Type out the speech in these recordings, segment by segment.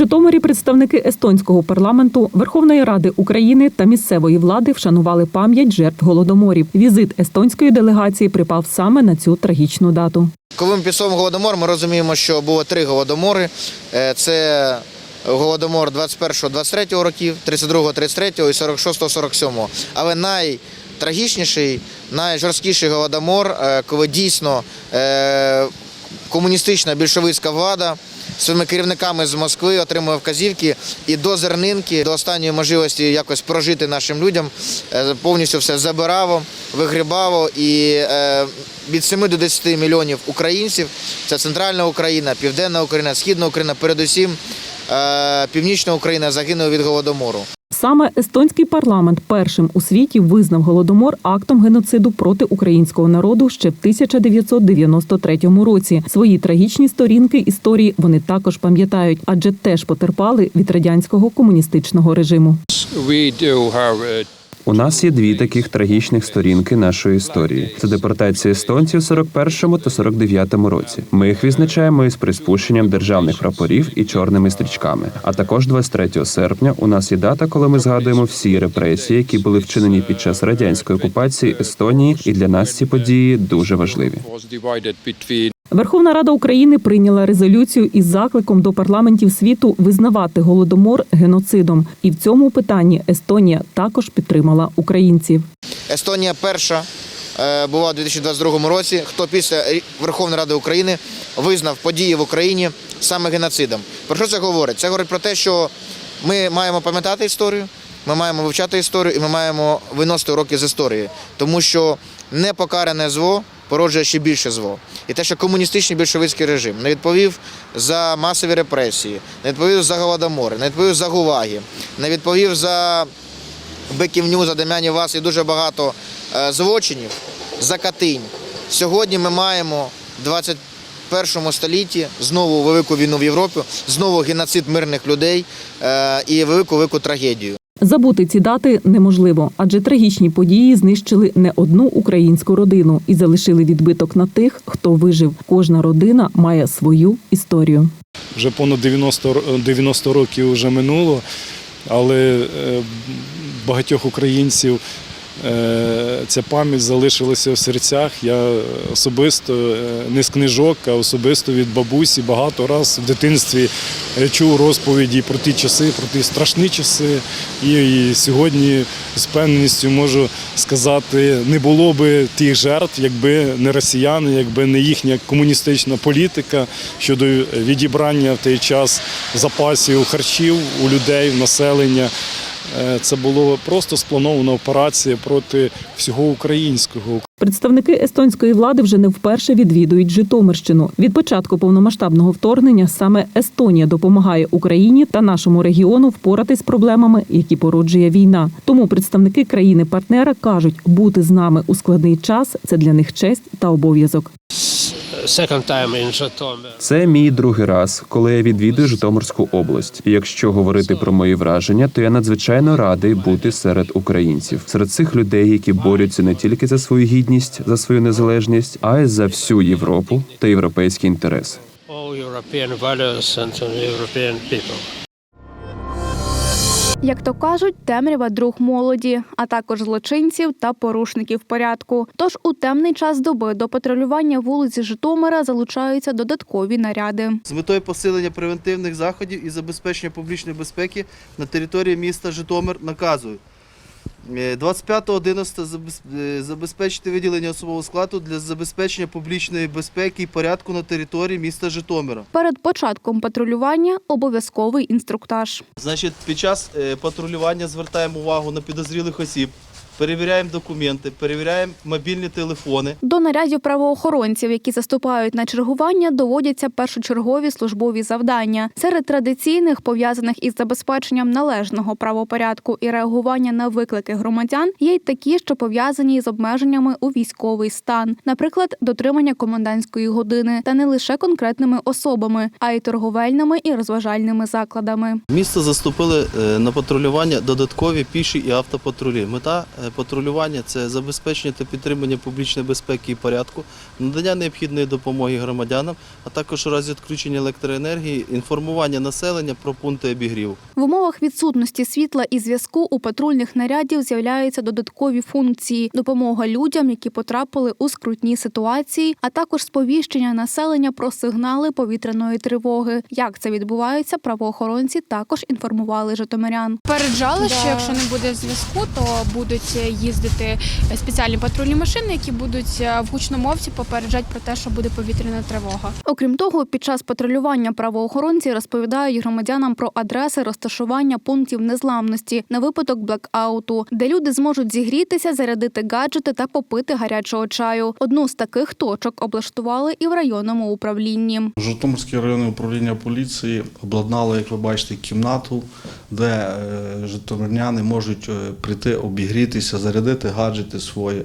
Житомирі представники естонського парламенту, Верховної Ради України та місцевої влади вшанували пам'ять жертв голодоморів. Візит естонської делегації припав саме на цю трагічну дату. Коли ми підсумуємо голодомор, ми розуміємо, що було три голодомори. Е, Це голодомор 21-23 років, 32-33 і 46-47. Але найтрагічніший, найжорсткіший голодомор, е, коли дійсно е, комуністична більшовицька влада своїми керівниками з Москви отримує вказівки і до зернинки, до останньої можливості якось прожити нашим людям, е, повністю все забирало, вигрібало і е, від 7 до 10 мільйонів українців, це центральна Україна, південна Україна, східна Україна, передусім е, північна Україна загинула від голодомору. Саме естонський парламент першим у світі визнав голодомор актом геноциду проти українського народу ще в 1993 році. Свої трагічні сторінки історії вони також пам'ятають, адже теж потерпали від радянського комуністичного режиму. У нас є дві таких трагічних сторінки нашої історії: це депортація естонців в 41-му та 49-му році. Ми їх відзначаємо із приспущенням державних прапорів і чорними стрічками. А також 23 серпня у нас є дата, коли ми згадуємо всі репресії, які були вчинені під час радянської окупації Естонії, і для нас ці події дуже важливі. Верховна Рада України прийняла резолюцію із закликом до парламентів світу визнавати голодомор геноцидом. І в цьому питанні Естонія також підтримала українців. Естонія перша е, була у 2022 році, хто після Верховної Ради України визнав події в Україні саме геноцидом. Про що це говорить? Це говорить про те, що ми маємо пам'ятати історію, ми маємо вивчати історію і ми маємо виносити уроки з історії, тому що непокаране зло породжує ще більше зло. І те, що комуністичний більшовицький режим не відповів за масові репресії, не відповів за голодомори, не відповів за гулаги, не відповів за Биківню, за Дем'янів Вас і дуже багато е, злочинів за Катинь. Сьогодні ми маємо в 21 столітті знову велику війну в Європі, знову геноцид мирних людей е, і велику велику трагедію. Забути ці дати неможливо, адже трагічні події знищили не одну українську родину і залишили відбиток на тих, хто вижив. Кожна родина має свою історію. Вже понад 90, ро- 90 років вже минуло, але е, багатьох українців ця пам'ять залишилася в серцях. Я особисто е, не з книжок, а особисто від бабусі багато раз в дитинстві е, чув розповіді про ті часи, про ті страшні часи. І сьогодні з певністю можу сказати, не було би тих жертв, якби не росіяни, якби не їхня комуністична політика щодо відібрання в той час запасів харчів у людей, в населення. Е, Це було просто спланована операція проти всього українського. Представники естонської влади вже не вперше відвідують Житомирщину. Від початку повномасштабного вторгнення саме Естонія допомагає Україні та нашому регіону впоратись з проблемами, які породжує війна. Тому представники країни-партнера кажуть, бути з нами у складний час це для них честь та обов'язок. Second time in. Це мій другий раз, коли я відвідую Житомирську область. І якщо говорити про мої враження, то я надзвичайно радий бути серед українців, серед цих людей, які борються не тільки за свою гідність, за свою незалежність, а й за всю Європу та європейські інтереси. All European values and European people. Як то кажуть, темрява друг молоді, а також злочинців та порушників порядку. Тож у темний час доби до патрулювання вулиці Житомира залучаються додаткові наряди. з метою посилення превентивних заходів і забезпечення публічної безпеки на території міста Житомир наказую. Е, 25.11 забез- е, забезпечити виділення особового складу для забезпечення публічної безпеки і порядку на території міста Житомира. Перед початком патрулювання обов'язковий інструктаж. Значить, під час е, патрулювання звертаємо увагу на підозрілих осіб, перевіряємо документи, перевіряємо мобільні телефони. До нарядів правоохоронців, які заступають на чергування, доводяться першочергові службові завдання. Серед традиційних, пов'язаних із забезпеченням належного правопорядку і реагування на виклики громадян, є й такі, що пов'язані з обмеженнями у військовий стан, наприклад, дотримання комендантської години, та не лише конкретними особами, а й торговельними і розважальними закладами. Місто заступили е, на патрулювання додаткові піші і автопатрулі. Мета е, патрулювання це забезпечення та підтримання публічної безпеки і порядку, надання необхідної допомоги громадянам, а також у разі відключення електроенергії, інформування населення про пункти обігріву. В умовах відсутності світла і зв'язку у патрульних нарядів з'являються додаткові функції: допомога людям, які потрапили у скрутні ситуації, а також сповіщення населення про сигнали повітряної тривоги. Як це відбувається, правоохоронці також інформували житомирян. Попереджали, що якщо не буде зв'язку, то будуть їздити спеціальні патрульні машини, які будуть е, в гучномовці попереджати про те, що буде повітряна тривога. Окрім того, під час патрулювання правоохоронці розповідають громадянам про адреси розташування пунктів незламності на випадок блекауту, де люди зможуть зігрітися, зарядити гаджети та попити гарячого чаю. Одну з таких точок облаштували і в районному управлінні. Житомирське районне управління поліції обладнало, як ви бачите, кімнату, де е, житомиряни можуть е, прийти обігрітися, зарядити гаджети свої.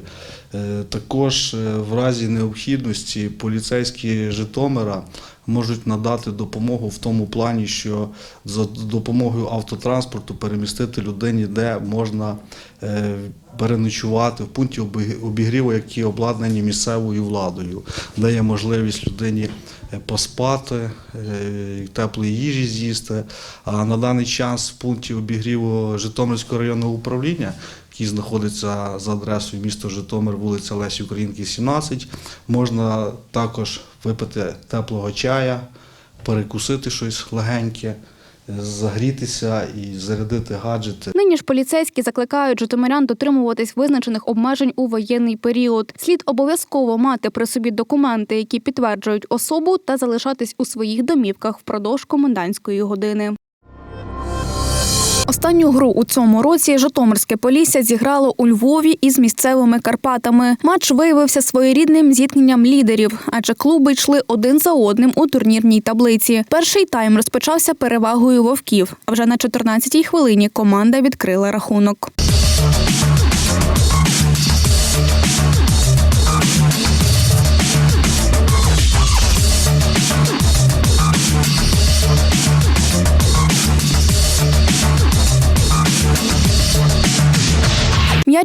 Е, Також в разі необхідності поліцейські Житомира можуть надати допомогу в тому плані, що за допомогою автотранспорту перемістити людині, де можна е, переночувати в пункті обігріву, які обладнані місцевою владою, де є можливість людині е, поспати, е, теплої їжі з'їсти. А на даний час в пункті обігріву Житомирського районного управління, який знаходиться за адресою міста Житомир, вулиця Лесі Українки, 17, можна також випити теплого чая, перекусити щось легеньке, загрітися і зарядити гаджети. Нині ж поліцейські закликають житомирян дотримуватись визначених обмежень у воєнний період. Слід обов'язково мати при собі документи, які підтверджують особу, та залишатись у своїх домівках впродовж комендантської години. Останню гру у цьому році Житомирське Полісся зіграло у Львові із місцевими Карпатами. Матч виявився своєрідним зіткненням лідерів, адже клуби йшли один за одним у турнірній таблиці. Перший тайм розпочався перевагою вовків. А вже на 14-й хвилині команда відкрила рахунок.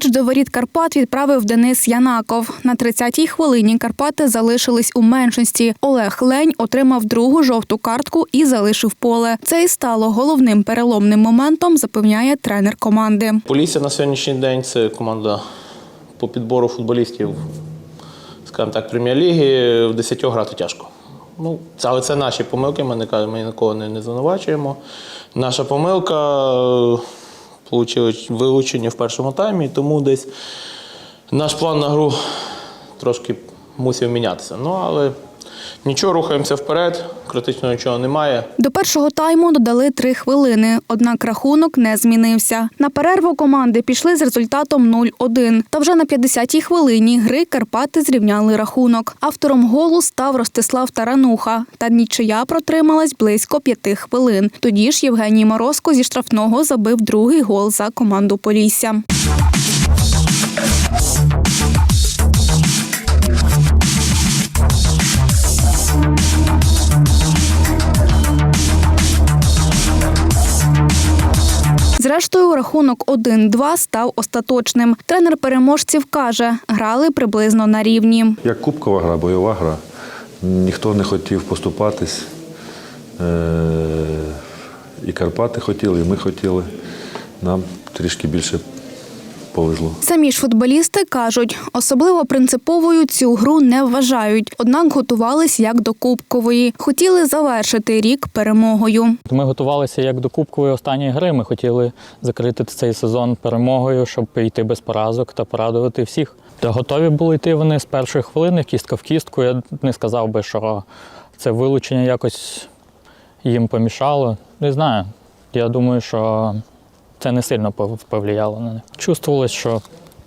М'яч до воріт Карпат відправив Денис Янаков. На 30-й хвилині Карпати залишились у меншості. Олег Лень отримав другу жовту картку і залишив поле. Це і стало головним переломним моментом, запевняє тренер команди. Полісся на сьогоднішній день це команда по підбору футболістів, скажімо так, прем'єр-ліги. В 10 грати тяжко. Ну, але це наші помилки, ми, не, ми нікого не, не звинувачуємо. Наша помилка отримали вилучення в першому таймі, тому десь наш план на гру трошки мусив мінятися. Ну, але нічого, рухаємося вперед, критичного нічого немає. До першого тайму додали три хвилини, однак рахунок не змінився. На перерву команди пішли з результатом 0-1. Та вже на 50-й хвилині гри Карпати зрівняли рахунок. Автором голу став Ростислав Тарануха. Та нічия протрималась близько п'яти хвилин. Тоді ж Євгеній Морозко зі штрафного забив другий гол за команду Полісся. Зрештою, рахунок 1-2 став остаточним. Тренер переможців каже, грали приблизно на рівні. Як кубкова гра, бойова гра. Ніхто не хотів поступатись. Е, І Карпати хотіли, і ми хотіли. Нам трішки більше повезло. Самі ж футболісти кажуть, особливо принциповою цю гру не вважають, однак готувались як до кубкової. Хотіли завершити рік перемогою. Ми готувалися як до кубкової останньої гри. Ми хотіли закрити цей сезон перемогою, щоб йти без поразок та порадувати всіх. Та готові були йти вони з першої хвилини, кістка в кістку. Я не сказав би, що це вилучення якось їм помішало. Не знаю. Я думаю, що це не сильно повлияло на них. Чувствувалось, що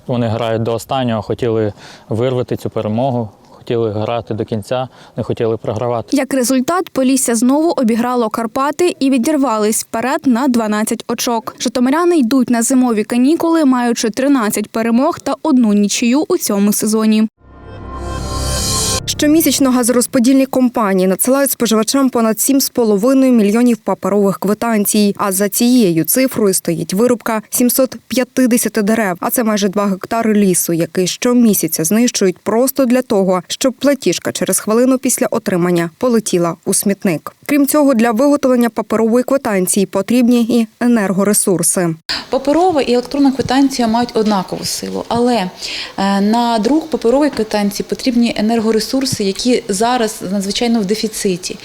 вони грають до останнього, хотіли вирвати цю перемогу, хотіли грати до кінця, не хотіли програвати. Як результат, Полісся знову обіграло Карпати і відірвались вперед на 12 очок. Житомиряни йдуть на зимові канікули, маючи 13 перемог та одну нічию у цьому сезоні. Щомісячно газорозподільні компанії надсилають споживачам понад 7,5 мільйонів паперових квитанцій. А за цією цифрою стоїть вирубка 750 дерев. А це майже 2 гектари лісу, який щомісяця знищують просто для того, щоб платіжка через хвилину після отримання полетіла у смітник. Крім цього, для виготовлення паперової квитанції потрібні і енергоресурси. Паперова і електронна квитанція мають однакову силу, але е, на друк паперової квитанції потрібні енергоресурси, які зараз надзвичайно в дефіциті.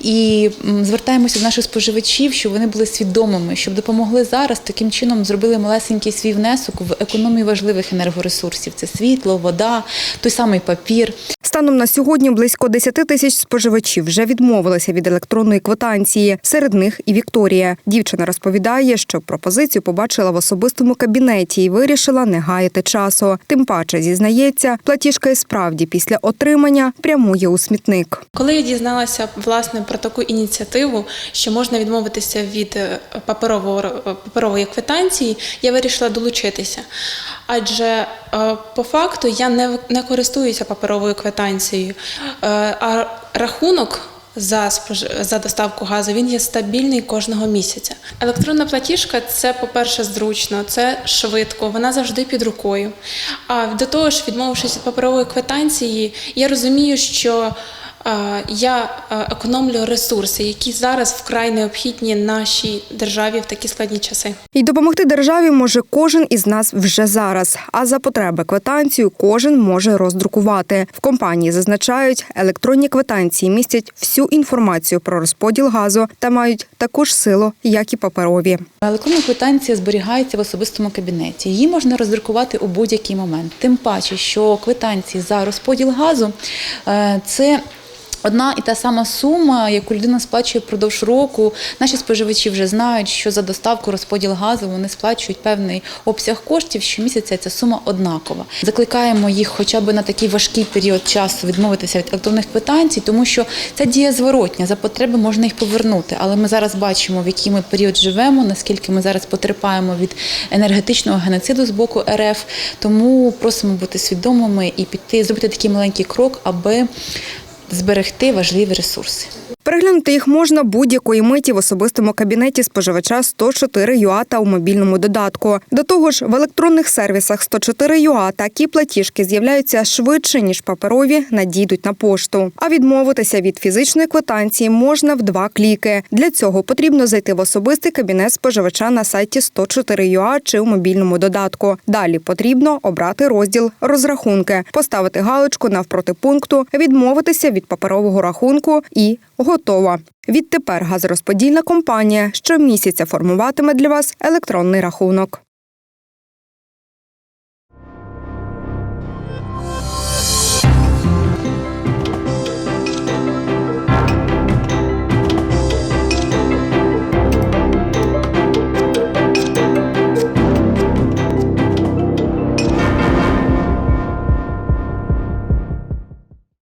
І звертаємося до наших споживачів, щоб вони були свідомими, щоб допомогли зараз таким чином зробили малесенький свій внесок в економію важливих енергоресурсів: це світло, вода, той самий папір. Станом на сьогодні близько 10 тисяч споживачів вже відмовилися від електронної квитанції. Серед них і Вікторія. Дівчина розповідає, що пропозицію побачила в особистому кабінеті і вирішила не гаяти часу. Тим паче зізнається, платіжка і справді після отримання прямує у смітник. Коли я дізналася власне про таку ініціативу, що можна відмовитися від е, паперового е, паперової квитанції, я вирішила долучитися. Адже е, по факту я не, не користуюся паперовою квитанцією, Е, а рахунок. За за доставку газу він є стабільний кожного місяця. Електронна платіжка це, по-перше, зручно, це швидко, вона завжди під рукою. А до того ж, відмовившись від паперової квитанції, я розумію, що я е, економлю ресурси, які зараз вкрай необхідні нашій державі в такі складні часи. І допомогти державі може кожен із нас вже зараз. А за потреби квитанцію кожен може роздрукувати. В компанії зазначають, електронні квитанції містять всю інформацію про розподіл газу та мають таку ж силу, як і паперові. Електронна квитанція зберігається в особистому кабінеті. Її можна роздрукувати у будь-який момент. Тим паче, що квитанції за розподіл газу е, це. Одна і та сама сума, яку людина сплачує впродовж року. Наші споживачі вже знають, що за доставку розподіл газу вони сплачують певний обсяг коштів. Щомісяця ця сума однакова. Закликаємо їх, хоча б на такий важкий період часу відмовитися від електронних квитанцій, тому що ця дія зворотня. За потреби можна їх повернути. Але ми зараз бачимо, в який ми період живемо, наскільки ми зараз потерпаємо від енергетичного геноциду з боку РФ. Тому просимо бути свідомими і піти зробити такий маленький крок, аби зберегти важливі ресурси. Переглянути їх можна будь-якої миті в особистому кабінеті споживача 104 ЮА та у мобільному додатку. До того ж, в електронних сервісах 104 ЮА такі платіжки з'являються швидше ніж паперові надійдуть на пошту. А відмовитися від фізичної квитанції можна в два кліки. Для цього потрібно зайти в особистий кабінет споживача на сайті 104 ЮА чи у мобільному додатку. Далі потрібно обрати розділ розрахунки, поставити галочку навпроти пункту, відмовитися від паперового рахунку і готова. Відтепер газорозподільна компанія щомісяця формуватиме для вас електронний рахунок.